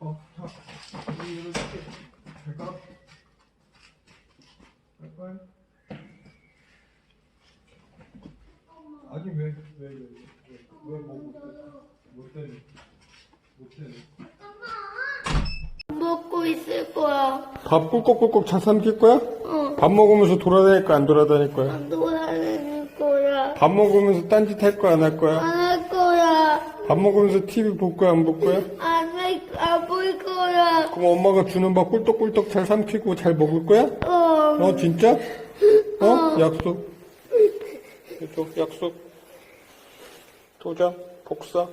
열어줄게. 갈까? 갈까? 아니 왜 왜 왜왜뭐 못해 못해 먹고 있을 거야. 밥 꿀꺽꿀꺽 잘 삼킬 거야? 어. 밥 먹으면서 돌아다닐 거야 안 돌아다닐 거야? 안 돌아다닐 거야. 밥 먹으면서 딴짓 할 거야 안 할 거야? 안 할 거야. 밥 먹으면서 TV 볼 거야 안 볼 거야? 안안볼 거야. 그럼 엄마가 주는 밥 꿀떡꿀떡 잘 삼키고 잘 먹을 거야? 어. 어 진짜? 어? 약속. 약속 약속. 도장 복사.